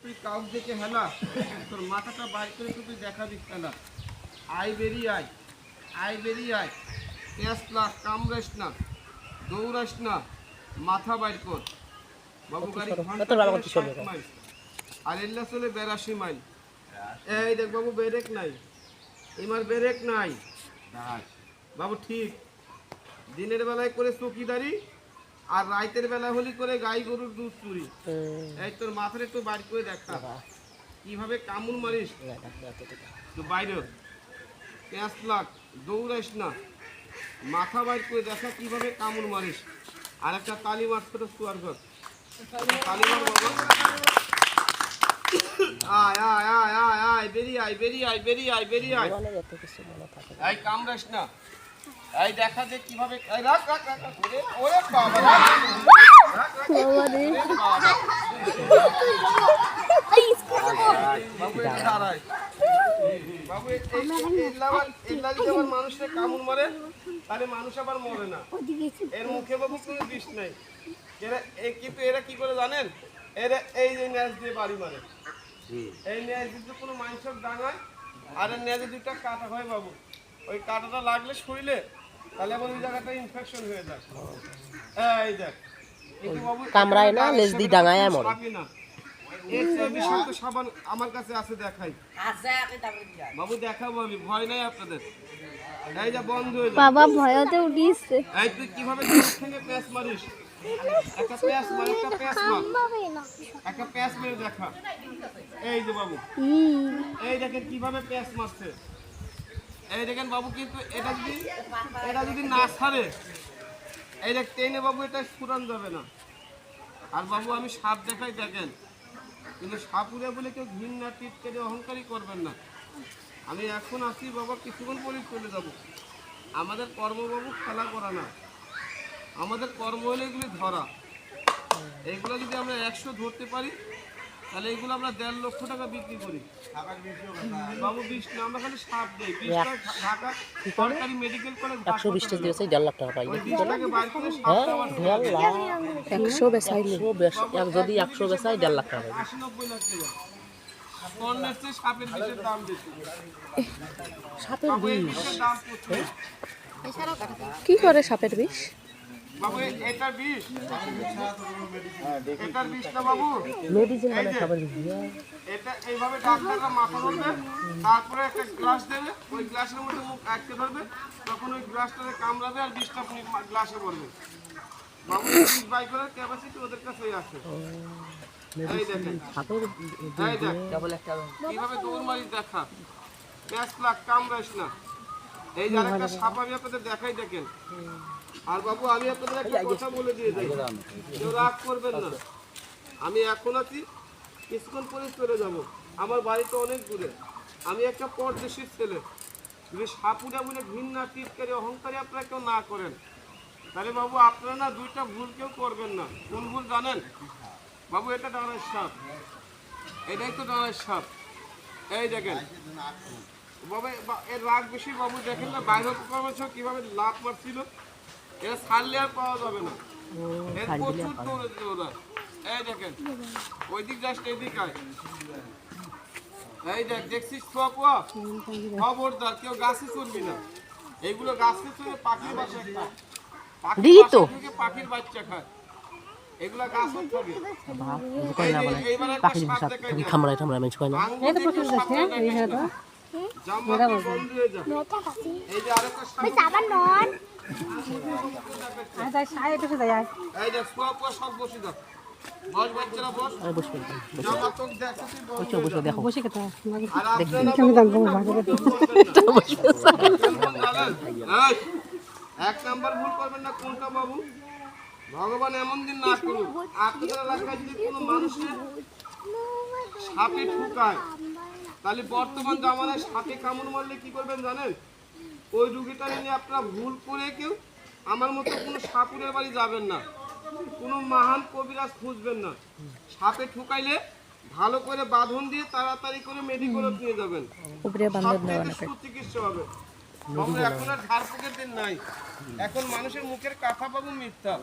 তুই কাউক দেখে হেলা তোর মাথাটা বাইর করে তুই দেখাবি খেলা আই বেরিয়ে আয় আই বেরিয়ে আয়। পেঁয়াজ না কামড়াস না দৌড়াস না মাথা বাইর কর। বাবু গাড়ি মাইল। আর এল্লা চলে বেরাশি মাইল। এই দেখ বাবু ব্রেক নাই। এমার ব্রেক নাই। বাবু ঠিক। দিনের বেলায় করে চকিদারি আর রাইতের বেলা হলি করে গাই গরুর দুধ চুরি। এই তোর মাথার একটু বাইর করে দেখা কীভাবে কামুন মারিস? তো বাইরে পেঁয়াজ লাগ দৌড়াইস না। মাথা বাইর করে দেখা কীভাবে কামড় মারিস। আর একটা তালি মারতে তো সুয়ার ঘর। তালি মার বাবা আয় আয় আয় আয় আয় বেরিয়ে আয় বেরিয়ে আয় বেরিয়ে আয় বেরিয়ে আয়। এই কামড়াস না। এই দেখা যে কীভাবে রাখ রাখ রাখ। রাখ। ওরে ওরে বাবা রাখ, রাখ, রাখ, রাখ। ওরে বাবা। বাবু এটা দাঁড়ায় বাবু এ- এই- এই- এই লাভার- এই লাগি যে আবার মানুষে কামড় তাহলে মানুষ আবার মরে না এর মুখে কোনো বিষ নেই এরা কিন্তু এরা কি করে জানেন এরা এই যে দিয়ে বাড়ি মারে এই দিয়ে কোনো ডাঙায় আর কাটা হয় বাবু ওই কাটাটা লাগলে শরীরে তাহলে আবার ওই জায়গাটা ইনফেকশন হয়ে যায়। এই দেখ কামড়ায় না, লেজ দিয়ে ডাঙায় বিষাক্ত সাবান আমার কাছে আছে দেখাই। বাবু দেখাবো আমি ভয় নাই আপনাদের। এই যে বন্ধ হয়ে যায় বাবা ভয়তে উঠিয়েছে। এই তুই কীভাবে থেকে প্যাঁচ মারিস? একটা প্যাঁচ মার একটা প্যাঁচ মার। একটা প্যাঁচ মেরে দেখা। এই যে বাবু। হুম। এই দেখেন কীভাবে প্যাঁচ মারছে। এই দেখেন বাবু কিন্তু এটা যদি এটা যদি না ছাড়ে, এই দেখ টেনে বাবু এটা ফুরান যাবে না। আর বাবু আমি সাপ দেখাই দেখেন, কিন্তু সাপুরে বলে কেউ ঘৃণা টিপ কেটে অহংকারই করবেন না। আমি এখন আসি বাবা, কিছুক্ষণ পরেই চলে যাব। আমাদের কর্মবাবু খেলা করা না। আমাদের কর্ম হলে এগুলি ধরা। এইগুলো যদি আমরা একশো ধরতে পারি তাহলে এইগুলো আমরা দেড় লক্ষ টাকা বিক্রি করি। বাবু না আমরা খালি সাপ দেই। বিশটা ঢাকা সরকারি মেডিকেল কলেজ একশো বিশ টাকা দিয়েছে দেড় লাখ টাকা পাই। হ্যাঁ দেড় লাখ। একশো বেচাইলে যদি একশো বেচাই দেড় লাখ টাকা পাই। সাপের বিষের দাম বেশি। সাপের বিষ। কি করে সাপের বিষ? বাবু এ- এটার বিষ। এটার বিষটা বাবু? মেডিসিন মানে যে, এটা এইভাবে ডাক্তাররা মাথা ধরবে তারপরে একটা গ্লাস দেবে ওই গ্লাসের মধ্যে মুখ আটকে ধরবে তখন ওই গ্লাসটাতে কামড়াবে আর বিষটা আপনি গ্লাসে পড়বে বাবু বিষ বাই করার ক্যাপাসিটি ওদের কাছেই আছে। এই দেখেন। এই দেখ। কীভাবে দৌড় মারি দেখা। প্যাঁচ লাখ কামড়াইস না। এই যে আরেকটা সাপ, আমি আপনাদের দেখাই দেখেন। আর বাবু, আমি আপনাদের একটা কথা বলে দিয়ে যাই কেউ রাগ করবেন না। আমি এখন আছি কিছুক্ষণ পরে চলে যাব। আমার বাড়িতে অনেক দূরে। আমি একটা পরদেশের ছেলে। যদি সাপুরা বলে ঘৃণা, টিটকারি, অহংকারী আপনারা কেউ না করেন, তাহলে বাবু, আপনারা না দুইটা ভুল কেউ করবেন না। কোন ভুল জানেন? বাবু, এটা ডানার সাপ। এটাই তো ডানার সাপ। এই দেখেন বাবা বা- এর রাগ বেশি বাবু দেখেন না বাইরে কর্মছ কীভাবে লাভ মারছিল। এটা ছাড়লে আর পাওয়া যাবে না। এর প্রচুর দৌড়েছে ওরা। এই দেখেন ওই দিক জাস্ট এদিক আয়। এই দেখ দেখছিস পোয়া খবরদার কেউ গাছে চড়বি না। এইগুলো গাছে চড়ে পাখির বাসা খায় পাখির। বাসা থেকে পাখির বাচ্চা খায় এগুলা গাছে থাকে। এই এইবার একটা সাপ দেখাই দেখ। খামড়াই ঠামড়াই মানুষ কয় না এক নাম্বার ভুল করবেন না কোনটা বাবু? ভগবান এমন দিন না করুক। আপনাদের এলাকায় যদি কোনো মানুষের সাপে ঠুকায় তাহলে বর্তমান জামানায় সাপে কামড় মারলে কি করবেন জানেন? ওই রুগীটা নিয়ে আপনারা ভুল করে কেউ আমার মতো কোনো সাপুরের বাড়ি যাবেন না। কোনো মহান কবিরাজ খুঁজবেন না। সাপে ঠুকাইলে ভালো করে বাঁধন দিয়ে তাড়াতাড়ি করে মেডিকেলে নিয়ে যাবেন। সুচিকিৎসা হবে। এখন আর দিন নাই। এখন মানুষের মুখের কথা বাবু মিথ্যা।